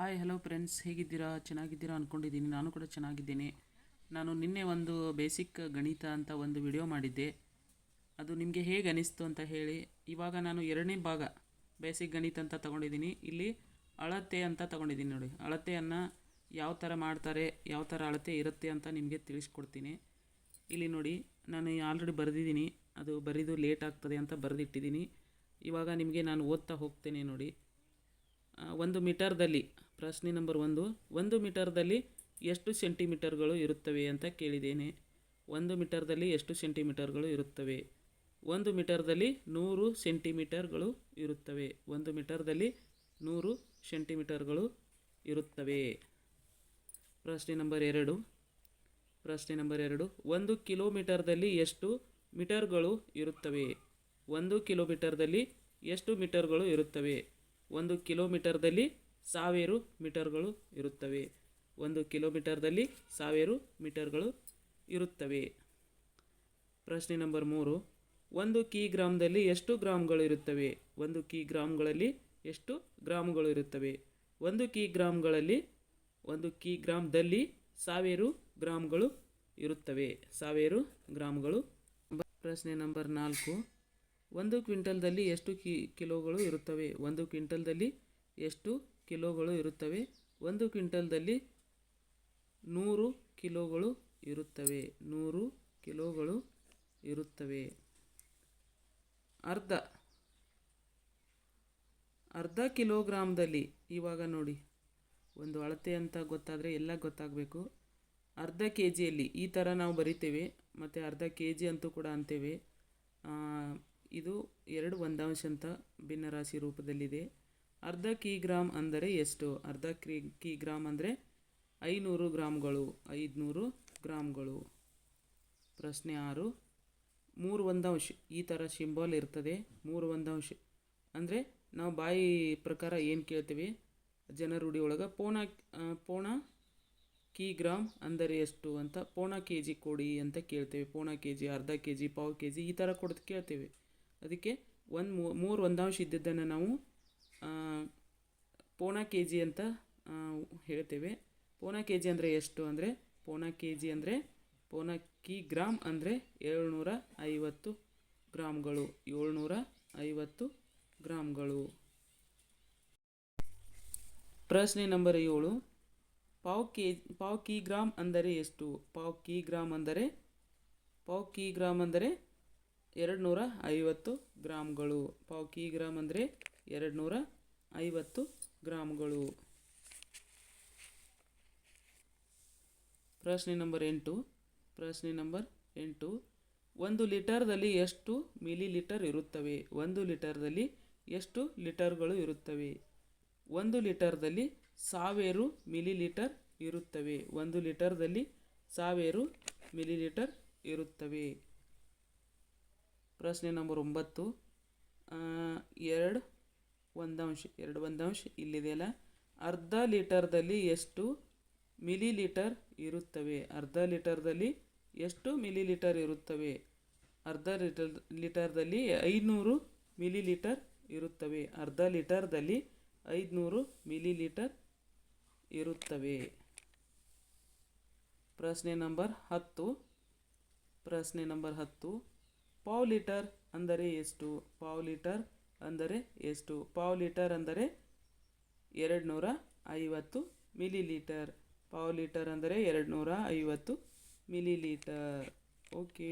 Hi hello friends ಹೇಗಿದ್ದೀರಾ? ಚೆನ್ನಾಗಿದ್ದೀರಾ ಅಂದ್ಕೊಂಡಿದ್ದೀನಿ ನಾನು ಕೂಡ ಚೆನ್ನಾಗಿದ್ದೀನಿ. ನಾನು ನಿನ್ನೆ ಒಂದು ಬೇಸಿಕ್ ಗಣಿತ ಅಂತ ಒಂದು ವಿಡಿಯೋ ಮಾಡಿದ್ದೆ. ಅದು ನಿಮಗೆ ಹೇಗೆ ಅನಿಸ್ತು ಅಂತ ಹೇಳಿ. ಇವಾಗ ನಾನು ಎರಡನೇ ಭಾಗ ಬೇಸಿಕ್ ಗಣಿತ ಅಂತ ತಗೊಂಡಿದ್ದೀನಿ. ಇಲ್ಲಿ ಅಳತೆ ಅಂತ ತಗೊಂಡಿದ್ದೀನಿ ನೋಡಿ. ಅಳತೆಯನ್ನು ಯಾವ ಥರ ಮಾಡ್ತಾರೆ, ಯಾವ ಥರ ಅಳತೆ ಇರುತ್ತೆ ಅಂತ ನಿಮಗೆ ತಿಳಿಸ್ಕೊಡ್ತೀನಿ. ಇಲ್ಲಿ ನೋಡಿ, ನಾನು ಆಲ್ರೆಡಿ ಬರೆದಿದ್ದೀನಿ. ಅದು ಬರೆದು ಲೇಟ್ ಆಗ್ತದೆ ಅಂತ ಬರೆದಿಟ್ಟಿದ್ದೀನಿ. ಇವಾಗ ನಿಮಗೆ ನಾನು ಓದ್ತಾ ಹೋಗ್ತೇನೆ ನೋಡಿ. ಒಂದು ಮೀಟರ್ದಲ್ಲಿ ಪ್ರಶ್ನೆ ನಂಬರ್ ಒಂದು ಒಂದು ಮೀಟರ್ದಲ್ಲಿ ಎಷ್ಟು ಸೆಂಟಿಮೀಟರ್ಗಳು ಇರುತ್ತವೆ ಅಂತ ಕೇಳಿದ್ದೇನೆ. ಒಂದು ಮೀಟರ್ದಲ್ಲಿ ಎಷ್ಟು ಸೆಂಟಿಮೀಟರ್ಗಳು ಇರುತ್ತವೆ? ಒಂದು ಮೀಟರ್ದಲ್ಲಿ ನೂರು ಸೆಂಟಿಮೀಟರ್ಗಳು ಇರುತ್ತವೆ. ಒಂದು ಮೀಟರ್ದಲ್ಲಿ ನೂರು ಸೆಂಟಿಮೀಟರ್ಗಳು ಇರುತ್ತವೆ. ಪ್ರಶ್ನೆ ನಂಬರ್ ಎರಡು, ಪ್ರಶ್ನೆ ನಂಬರ್ ಎರಡು, ಒಂದು ಕಿಲೋಮೀಟರ್ದಲ್ಲಿ ಎಷ್ಟು ಮೀಟರ್ಗಳು ಇರುತ್ತವೆ? ಒಂದು ಕಿಲೋಮೀಟರ್ದಲ್ಲಿ ಎಷ್ಟು ಮೀಟರ್ಗಳು ಇರುತ್ತವೆ? ಒಂದು ಕಿಲೋಮೀಟರ್ದಲ್ಲಿ ಸಾವಿರ ಮೀಟರ್ಗಳು ಇರುತ್ತವೆ. ಒಂದು ಕಿಲೋಮೀಟರ್ದಲ್ಲಿ ಸಾವಿರ ಮೀಟರ್ಗಳು ಇರುತ್ತವೆ. ಪ್ರಶ್ನೆ ನಂಬರ್ ಮೂರು. ಒಂದು ಕಿ ಗ್ರಾಮದಲ್ಲಿ ಎಷ್ಟು ಗ್ರಾಮ್ಗಳು ಇರುತ್ತವೆ? ಒಂದು ಕಿ ಗ್ರಾಮ್ಗಳಲ್ಲಿ ಎಷ್ಟು ಗ್ರಾಮ್ಗಳು ಇರುತ್ತವೆ? ಒಂದು ಕಿ ಗ್ರಾಮ್ಗಳಲ್ಲಿ ಒಂದು ಕಿ ಗ್ರಾಮ್ದಲ್ಲಿ ಸಾವಿರ ಗ್ರಾಮ್ಗಳು ಇರುತ್ತವೆ. ಸಾವಿರ ಗ್ರಾಮ್ಗಳು ಪ್ರಶ್ನೆ ನಂಬರ್ ನಾಲ್ಕು. ಒಂದು ಕ್ವಿಂಟಲ್ದಲ್ಲಿ ಎಷ್ಟು ಕಿ, ಕಿಲೋಗಳು ಇರುತ್ತವೆ? ಒಂದು ಕ್ವಿಂಟಲ್ದಲ್ಲಿ ಎಷ್ಟು ಕಿಲೋಗಳು ಇರುತ್ತವೆ. ಒಂದು ಕ್ವಿಂಟಲ್ದಲ್ಲಿ ನೂರು ಕಿಲೋಗಳು ಇರುತ್ತವೆ. ನೂರು ಕಿಲೋಗಳು ಇರುತ್ತವೆ. ಅರ್ಧ ಅರ್ಧ ಕಿಲೋಗ್ರಾಮ್ದಲ್ಲಿ ಇವಾಗ ನೋಡಿ, ಒಂದು ಅಳತೆ ಅಂತ ಗೊತ್ತಾದರೆ ಎಲ್ಲ ಗೊತ್ತಾಗಬೇಕು. ಅರ್ಧ ಕೆ ಜಿಯಲ್ಲಿ ಈ ಥರ ನಾವು ಬರಿತೇವೆ. ಮತ್ತು ಅರ್ಧ ಕೆ ಜಿ ಅಂತೂ ಕೂಡ ಅಂತೇವೆ. ಇದು ಎರಡು ಒಂದಾಂಶ ಅಂತ ಭಿನ್ನರಾಶಿ ರೂಪದಲ್ಲಿದೆ. ಅರ್ಧ ಕಿಗ್ರಾಮ್ ಅಂದರೆ ಎಷ್ಟು? ಅರ್ಧ ಕ್ರೀ ಕೀ ಗ್ರಾಮ್ ಅಂದರೆ ಐನೂರು ಗ್ರಾಮ್ಗಳು. ಐದುನೂರು ಗ್ರಾಮ್ಗಳು. ಪ್ರಶ್ನೆ ಆರು. ಮೂರು ಒಂದಾಂಶ ಈ ಥರ ಸಿಂಬಲ್ ಇರ್ತದೆ. ಮೂರು ಒಂದಂಶ ಅಂದರೆ ನಾವು ಬಾಯಿ ಪ್ರಕಾರ ಏನು ಕೇಳ್ತೀವಿ? ಜನರುಡಿ ಒಳಗೆ ಪೋಣ ಪೋಣ ಕೀ ಗ್ರಾಮ್ ಅಂದರೆ ಎಷ್ಟು ಅಂತ ಪೋಣ ಕೆ ಜಿ ಕೊಡಿ ಅಂತ ಕೇಳ್ತೇವೆ. ಪೋಣ ಕೆ ಜಿ ಅರ್ಧ ಕೆ ಜಿ ಪಾವು ಕೆ ಜಿ ಈ ಥರ ಕೊಡೋದು ಕೇಳ್ತೇವೆ. ಅದಕ್ಕೆ ಒಂದು ಮೂರು ಒಂದಾಂಶ ಇದ್ದಿದ್ದನ್ನು ನಾವು ಪೋಣ ಕೆ ಜಿ ಅಂತ ಹೇಳ್ತೇವೆ. ಪೋಣ ಕೆ ಜಿ ಅಂದರೆ ಎಷ್ಟು ಅಂದರೆ ಪೋಣ ಕೆ ಜಿ ಅಂದರೆ ಪೋಣ ಕಿ ಗ್ರಾಮ್ ಅಂದರೆ ಏಳ್ನೂರ ಐವತ್ತು ಗ್ರಾಮ್ಗಳು ಏಳ್ನೂರ ಐವತ್ತು ಗ್ರಾಮ್ಗಳು ಪ್ರಶ್ನೆ ನಂಬರ್ ಏಳು. ಪಾವ್ ಕೆ, ಪಾವ್ ಕಿ ಗ್ರಾಮ್ ಅಂದರೆ ಎಷ್ಟು? ಪಾವ್ ಕಿ ಗ್ರಾಮ್ ಅಂದರೆ, ಪಾವ್ ಕಿ ಗ್ರಾಮ್ ಅಂದರೆ ಎರಡು ನೂರ ಐವತ್ತು ಗ್ರಾಮ್ಗಳು ಪಾವ್ ಕಿ ಗ್ರಾಮ್ ಅಂದರೆ ಎರಡು ನೂರ ಐವತ್ತು ಗ್ರಾಮ್ಗಳು. ಪ್ರಶ್ನೆ ನಂಬರ್ ಎಂಟು. ಪ್ರಶ್ನೆ ನಂಬರ್ ಎಂಟು. ಒಂದು ಲೀಟರ್ದಲ್ಲಿ ಎಷ್ಟು ಮಿಲಿ ಲೀಟರ್ ಇರುತ್ತವೆ? ಒಂದು ಲೀಟರ್ದಲ್ಲಿ ಎಷ್ಟು ಲೀಟರ್ಗಳು ಇರುತ್ತವೆ? ಒಂದು ಲೀಟರ್ದಲ್ಲಿ ಸಾವಿರ ಮಿಲಿ ಲೀಟರ್ ಇರುತ್ತವೆ. ಒಂದು ಲೀಟರ್ದಲ್ಲಿ ಸಾವಿರ ಮಿಲಿ ಲೀಟರ್ ಇರುತ್ತವೆ. ಪ್ರಶ್ನೆ ನಂಬರ್ ಒಂಬತ್ತು. ಆ, ಒಂದಾಂಶ, ಎರಡು ಒಂದಾಂಶ ಇಲ್ಲಿದೆಯಲ್ಲ? ಅರ್ಧ ಲೀಟರ್ದಲ್ಲಿ ಎಷ್ಟು ಮಿಲಿ ಲೀಟರ್ ಇರುತ್ತವೆ? ಅರ್ಧ ಲೀಟರ್ದಲ್ಲಿ ಎಷ್ಟು ಮಿಲಿ ಲೀಟರ್ ಇರುತ್ತವೆ? ಅರ್ಧ ಲೀಟರ್, ಲೀಟರ್ದಲ್ಲಿ ಐನೂರು ಮಿಲಿ ಲೀಟರ್ ಇರುತ್ತವೆ. ಅರ್ಧ ಲೀಟರ್ದಲ್ಲಿ ಐದುನೂರು ಮಿಲಿ ಲೀಟರ್ ಇರುತ್ತವೆ. ಪ್ರಶ್ನೆ ನಂಬರ್ ಹತ್ತು. ಪ್ರಶ್ನೆ ನಂಬರ್ ಹತ್ತು. ಪಾವ್ ಲೀಟರ್ ಅಂದರೆ ಎಷ್ಟು? ಪಾವ್ ಲೀಟರ್ ಅಂದರೆ ಎಷ್ಟು? ಪಾವು ಲೀಟರ್ ಅಂದರೆ ಎರಡು ನೂರ ಐವತ್ತು ಮಿಲಿ ಲೀಟರ್ ಪಾವ್ ಲೀಟರ್ ಅಂದರೆ ಎರಡು ನೂರ ಐವತ್ತು ಮಿಲಿ ಲೀಟರ್ ಓಕೆ.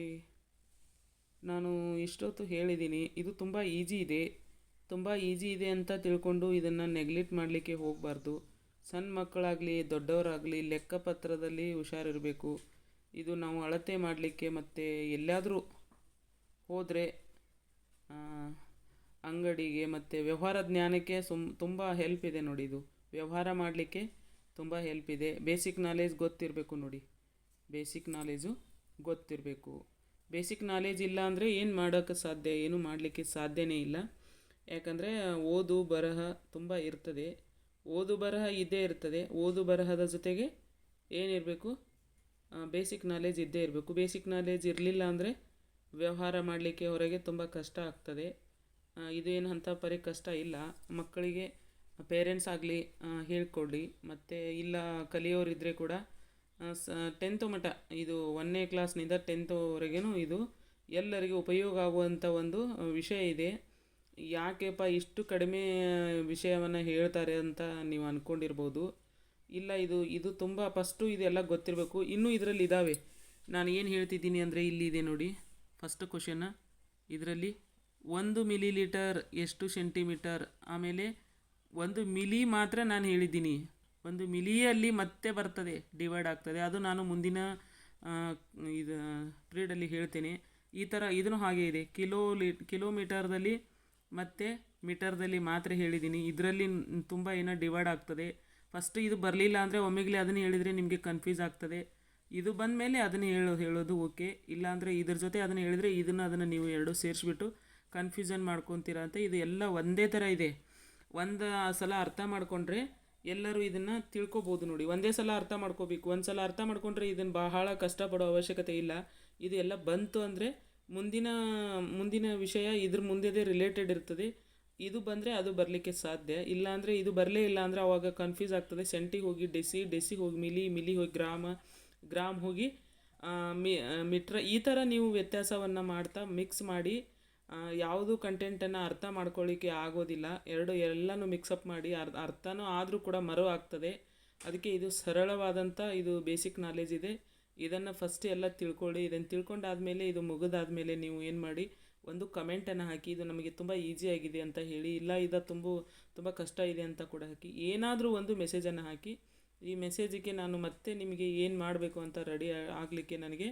ನಾನು ಇಷ್ಟೊತ್ತು ಹೇಳಿದ್ದೀನಿ. ಇದು ತುಂಬ ಈಜಿ ಇದೆ. ತುಂಬ ಈಜಿ ಇದೆ ಅಂತ ತಿಳ್ಕೊಂಡು ಇದನ್ನು ನೆಗ್ಲೆಕ್ಟ್ ಮಾಡಲಿಕ್ಕೆ ಹೋಗಬಾರ್ದು. ಸಣ್ಣ ಮಕ್ಕಳಾಗಲಿ, ದೊಡ್ಡವರಾಗಲಿ ಲೆಕ್ಕಪತ್ರದಲ್ಲಿ ಹುಷಾರಿರಬೇಕು. ಇದು ನಾವು ಅಳತೆ ಮಾಡಲಿಕ್ಕೆ ಮತ್ತು ಎಲ್ಲಾದರೂ ಹೋದರೆ ಅಂಗಡಿಗೆ ಮತ್ತು ವ್ಯವಹಾರ ಜ್ಞಾನಕ್ಕೆ ಸುಮ್, ತುಂಬ ಹೆಲ್ಪ್ ಇದೆ ನೋಡಿ ಇದು. ವ್ಯವಹಾರ ಮಾಡಲಿಕ್ಕೆ ತುಂಬ ಹೆಲ್ಪ್ ಇದೆ. ಬೇಸಿಕ್ ನಾಲೇಜ್ ಗೊತ್ತಿರಬೇಕು ನೋಡಿ. ಬೇಸಿಕ್ ನಾಲೇಜು ಗೊತ್ತಿರಬೇಕು. ಬೇಸಿಕ್ ನಾಲೇಜ್ ಇಲ್ಲ ಅಂದರೆ ಏನು ಮಾಡೋಕ್ಕೆ ಸಾಧ್ಯ, ಏನು ಮಾಡಲಿಕ್ಕೆ ಸಾಧ್ಯವೇ ಇಲ್ಲ. ಯಾಕಂದರೆ ಓದು, ಬರಹ ತುಂಬ ಇರ್ತದೆ. ಓದು, ಬರಹ ಇದ್ದೇ ಇರ್ತದೆ. ಓದು, ಬರಹದ ಜೊತೆಗೆ ಏನಿರಬೇಕು ಬೇಸಿಕ್ ನಾಲೇಜ್ ಇದ್ದೇ ಇರಬೇಕು. ಬೇಸಿಕ್ ನಾಲೇಜ್ ಇರಲಿಲ್ಲ ಅಂದರೆ ವ್ಯವಹಾರ ಮಾಡಲಿಕ್ಕೆ ಹೊರಗೆ ತುಂಬ ಕಷ್ಟ ಆಗ್ತದೆ. ಆ, ಏನು ಅಂಥ ಪರಿ ಕಷ್ಟ ಇಲ್ಲ. ಮಕ್ಕಳಿಗೆ ಪೇರೆಂಟ್ಸ್ ಆಗಲಿ ಹೇಳ್ಕೊಡಿ ಮತ್ತು ಇಲ್ಲ ಕಲಿಯೋರಿದ್ದರೆ ಕೂಡ ಸ ಟೆಂತು ಮಟ್ಟ ಇದು ಒಂದನೇ ಕ್ಲಾಸ್ನಿಂದ ಟೆಂತ್ವರೆಗೂ ಇದು ಎಲ್ಲರಿಗೂ ಉಪಯೋಗ ಆಗುವಂಥ ಒಂದು ವಿಷಯ ಇದೆ. ಯಾಕೆಪ್ಪ ಇಷ್ಟು ಕಡಿಮೆ ವಿಷಯವನ್ನು ಹೇಳ್ತಾರೆ ಅಂತ ನೀವು ಅಂದ್ಕೊಂಡಿರ್ಬೋದು ಇಲ್ಲ ಇದು ಇದು ತುಂಬ ಫಸ್ಟು ಇದೆಲ್ಲ ಗೊತ್ತಿರಬೇಕು. ಇನ್ನೂ ಇದರಲ್ಲಿ ಇದ್ದಾವೆ ನಾನು ಏನು ಹೇಳ್ತಿದ್ದೀನಿ ಅಂದರೆ ಇಲ್ಲಿದೆ ನೋಡಿ. ಫಸ್ಟ್ ಕ್ವಶನ್ನ ಇದರಲ್ಲಿ ಒಂದು ಮಿಲಿ ಲೀಟರ್ ಎಷ್ಟು ಸೆಂಟಿಮೀಟರ್, ಆಮೇಲೆ ಒಂದು ಮಿಲಿ ಮಾತ್ರ ನಾನು ಹೇಳಿದ್ದೀನಿ. ಒಂದು ಮಿಲಿಯಲ್ಲಿ ಮತ್ತೆ ಬರ್ತದೆ, ಡಿವೈಡ್ ಆಗ್ತದೆ. ಅದು ನಾನು ಮುಂದಿನ ಇದು, ಪೀರಿಯಡಲ್ಲಿ ಹೇಳ್ತೇನೆ. ಈ ಥರ ಇದನ್ನು ಹಾಗೆ ಇದೆ. ಕಿಲೋ ಲೀ, ಕಿಲೋಮೀಟರ್ದಲ್ಲಿ ಮತ್ತು ಮೀಟರ್ದಲ್ಲಿ ಮಾತ್ರ ಹೇಳಿದ್ದೀನಿ. ಇದರಲ್ಲಿ ತುಂಬ ಏನೋ ಡಿವೈಡ್ ಆಗ್ತದೆ. ಫಸ್ಟ್ ಇದು ಬರಲಿಲ್ಲ ಅಂದರೆ ಒಮ್ಮೆಗಲೇ ಅದನ್ನು ಹೇಳಿದರೆ ನಿಮಗೆ ಕನ್ಫ್ಯೂಸ್ ಆಗ್ತದೆ. ಇದು ಬಂದ ಮೇಲೆ ಅದನ್ನು ಹೇಳೋ, ಹೇಳೋದು ಓಕೆ. ಇಲ್ಲಾಂದರೆ ಇದ್ರ ಜೊತೆ ಅದನ್ನು ಹೇಳಿದರೆ ಇದನ್ನು ಅದನ್ನು ನೀವು ಎರಡು ಸೇರಿಸ್ಬಿಟ್ಟು ಕನ್ಫ್ಯೂಷನ್ ಮಾಡ್ಕೊತೀರಾ ಅಂತ ಇದು ಎಲ್ಲ ಒಂದೇ ಥರ ಇದೆ. ಒಂದು ಸಲ ಅರ್ಥ ಮಾಡಿಕೊಂಡ್ರೆ ಎಲ್ಲರೂ ಇದನ್ನು ತಿಳ್ಕೊಬೋದು ನೋಡಿ. ಒಂದೇ ಸಲ ಅರ್ಥ ಮಾಡ್ಕೋಬೇಕು. ಒಂದು ಸಲ ಅರ್ಥ ಮಾಡ್ಕೊಂಡ್ರೆ ಇದನ್ನು ಬಹಳ ಕಷ್ಟಪಡೋ ಅವಶ್ಯಕತೆ ಇಲ್ಲ. ಇದು ಎಲ್ಲ ಬಂತು ಅಂದರೆ ಮುಂದಿನ ಮುಂದಿನ ವಿಷಯ ಇದ್ರ ಮುಂದೆದೇ ರಿಲೇಟೆಡ್ ಇರ್ತದೆ. ಇದು ಬಂದರೆ ಅದು ಬರಲಿಕ್ಕೆ ಸಾಧ್ಯ. ಇಲ್ಲಾಂದರೆ ಇದು ಬರಲೇ ಇಲ್ಲ ಅಂದರೆ ಆವಾಗ ಕನ್ಫ್ಯೂಸ್ ಆಗ್ತದೆ. ಸೆಂಟಿಗೆ ಹೋಗಿ ಡೆಸಿ ಡೆಸಿಗೆ ಹೋಗಿ ಮಿಲಿ ಮಿಲಿ ಹೋಗಿ ಗ್ರಾಮ, ಗ್ರಾಮ್ ಹೋಗಿ ಮಿ ಮಿಟ್ರ ಈ ಥರ ನೀವು ವ್ಯತ್ಯಾಸವನ್ನು ಮಾಡ್ತಾ ಮಿಕ್ಸ್ ಮಾಡಿ ಯಾವುದು ಕಂಟೆಂಟನ್ನು ಅರ್ಥ ಮಾಡ್ಕೊಳ್ಳಿಕ್ಕೆ ಆಗೋದಿಲ್ಲ. ಎರಡು ಎಲ್ಲನೂ ಮಿಕ್ಸಪ್ ಮಾಡಿ ಅರ್ಧ ಅರ್ಥನೂ ಆದರೂ ಕೂಡ ಮರು ಆಗ್ತದೆ. ಅದಕ್ಕೆ ಇದು ಸರಳವಾದಂಥ ಇದು ಬೇಸಿಕ್ ನಾಲೆಜ್ ಇದೆ. ಇದನ್ನು ಫಸ್ಟ್ ಎಲ್ಲ ತಿಳ್ಕೊಳ್ಳಿ. ಇದನ್ನು ತಿಳ್ಕೊಂಡಾದ್ಮೇಲೆ ಇದು ಮುಗಿದಾದ್ಮೇಲೆ ನೀವು ಏನು ಮಾಡಿ, ಒಂದು ಕಮೆಂಟನ್ನು ಹಾಕಿ, ಇದು ನಮಗೆ ತುಂಬ ಆಗಿದೆ ಅಂತ ಹೇಳಿ, ಇಲ್ಲ ಇದು ತುಂಬ ತುಂಬ ಕಷ್ಟ ಇದೆ ಅಂತ ಕೂಡ ಹಾಕಿ, ಏನಾದರೂ ಒಂದು ಮೆಸೇಜನ್ನು ಹಾಕಿ, ಈ ಮೆಸೇಜಿಗೆ ನಾನು ಮತ್ತೆ ನಿಮಗೆ ಏನು ಮಾಡಬೇಕು ಅಂತ ರೆಡಿ ಆಗಲಿಕ್ಕೆ ನನಗೆ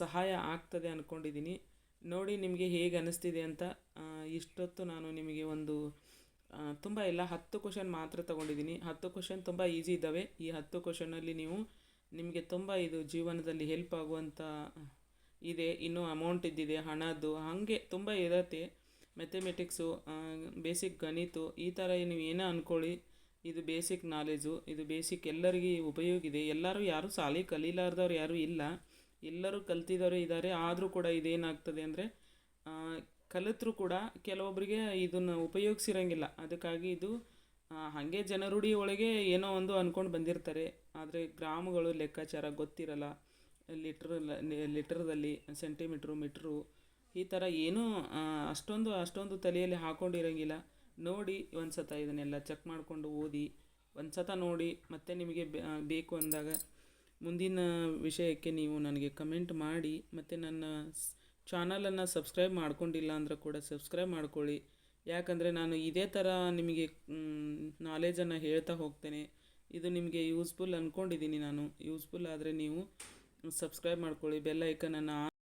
ಸಹಾಯ ಆಗ್ತದೆ ಅಂದ್ಕೊಂಡಿದ್ದೀನಿ ನೋಡಿ ನಿಮಗೆ ಹೇಗೆ ಅನ್ನಿಸ್ತಿದೆ ಅಂತ ಇಷ್ಟೊತ್ತು ನಾನು ನಿಮಗೆ ಒಂದು ತುಂಬ ಇಲ್ಲ ಹತ್ತು ಕ್ವಶನ್ ಮಾತ್ರ ತಗೊಂಡಿದ್ದೀನಿ. ಹತ್ತು ಕ್ವಶನ್ ತುಂಬ ಈಸಿ ಇದ್ದಾವೆ. ಈ ಹತ್ತು ಕ್ವಶನಲ್ಲಿ ನೀವು ನಿಮಗೆ ತುಂಬ ಇದು ಜೀವನದಲ್ಲಿ ಹೆಲ್ಪ್ ಆಗುವಂಥ ಇದೆ, ಇನ್ನೂ ಅಮೌಂಟ್ ಇದ್ದಿದೆ, ಹಣದ್ದು, ಹಾಗೆ ತುಂಬ ಇರತ್ತೆ. ಮೆಥಮೆಟಿಕ್ಸು ಬೇಸಿಕ್ ಗಣಿತು, ಈ ಥರ ನೀವು ಏನೇ ಅಂದ್ಕೊಳ್ಳಿ ಇದು ಬೇಸಿಕ್ ನಾಲೆಜು ಇದು ಬೇಸಿಕ್ ಎಲ್ಲರಿಗೆ ಉಪಯೋಗ ಇದೆ. ಎಲ್ಲರೂ ಯಾರೂ ಶಾಲೆ ಕಲೀಲಾರ್ದವ್ರು ಯಾರೂ ಇಲ್ಲ. ಎಲ್ಲರೂ ಕಲ್ತಿದ್ದವರು ಇದ್ದಾರೆ, ಆದರೂ ಕೂಡ ಇದೇನಾಗ್ತದೆ ಅಂದರೆ ಕಲಿತರೂ ಕೂಡ ಕೆಲವೊಬ್ಬರಿಗೆ ಇದನ್ನು ಉಪಯೋಗಿಸಿರಂಗಿಲ್ಲ. ಅದಕ್ಕಾಗಿ ಇದು ಹಾಗೆ ಜನರುಡಿ ಒಳಗೆ ಏನೋ ಒಂದು ಅಂದ್ಕೊಂಡು ಬಂದಿರ್ತಾರೆ. ಆದರೆ ಗ್ರಾಮಗಳು ಲೆಕ್ಕಾಚಾರ ಗೊತ್ತಿರಲ್ಲ. ಲಿಟ್ರ್, ಲೀಟ್ರದಲ್ಲಿ ಸೆಂಟಿಮೀಟ್ರು, ಮೀಟ್ರು, ಈ ಥರ ಏನೂ ಅಷ್ಟೊಂದು ಅಷ್ಟೊಂದು ತಲೆಯಲ್ಲಿ ಹಾಕೊಂಡಿರಂಗಿಲ್ಲ. ನೋಡಿ ಒಂದು ಸತ ಇದನ್ನೆಲ್ಲ ಚೆಕ್ ಮಾಡಿಕೊಂಡು ಓದಿ ಒಂದು ಸತ ನೋಡಿ ಮತ್ತೆ ನಿಮಗೆ ಬೇಕು ಅಂದಾಗ ಮುಂದಿನ ವಿಷಯಕ್ಕೆ ನೀವು ನನಗೆ ಕಮೆಂಟ್ ಮಾಡಿ ಮತ್ತು ನನ್ನ ಚಾನಲನ್ನು ಸಬ್ಸ್ಕ್ರೈಬ್ ಮಾಡ್ಕೊಂಡಿಲ್ಲ ಅಂದ್ರೆ ಕೂಡ ಸಬ್ಸ್ಕ್ರೈಬ್ ಮಾಡ್ಕೊಳ್ಳಿ. ಯಾಕಂದರೆ ನಾನು ಇದೇ ಥರ ನಿಮಗೆ ನಾಲೆಜನ್ನು ಹೇಳ್ತಾ ಹೋಗ್ತೇನೆ. ಇದು ನಿಮಗೆ ಯೂಸ್ಫುಲ್ ಅಂದ್ಕೊಂಡಿದ್ದೀನಿ ನಾನು. ಯೂಸ್ಫುಲ್ ಆದರೆ ನೀವು ಸಬ್ಸ್ಕ್ರೈಬ್ ಮಾಡ್ಕೊಳ್ಳಿ. ಬೆಲ್ ಐಕನನ್ನು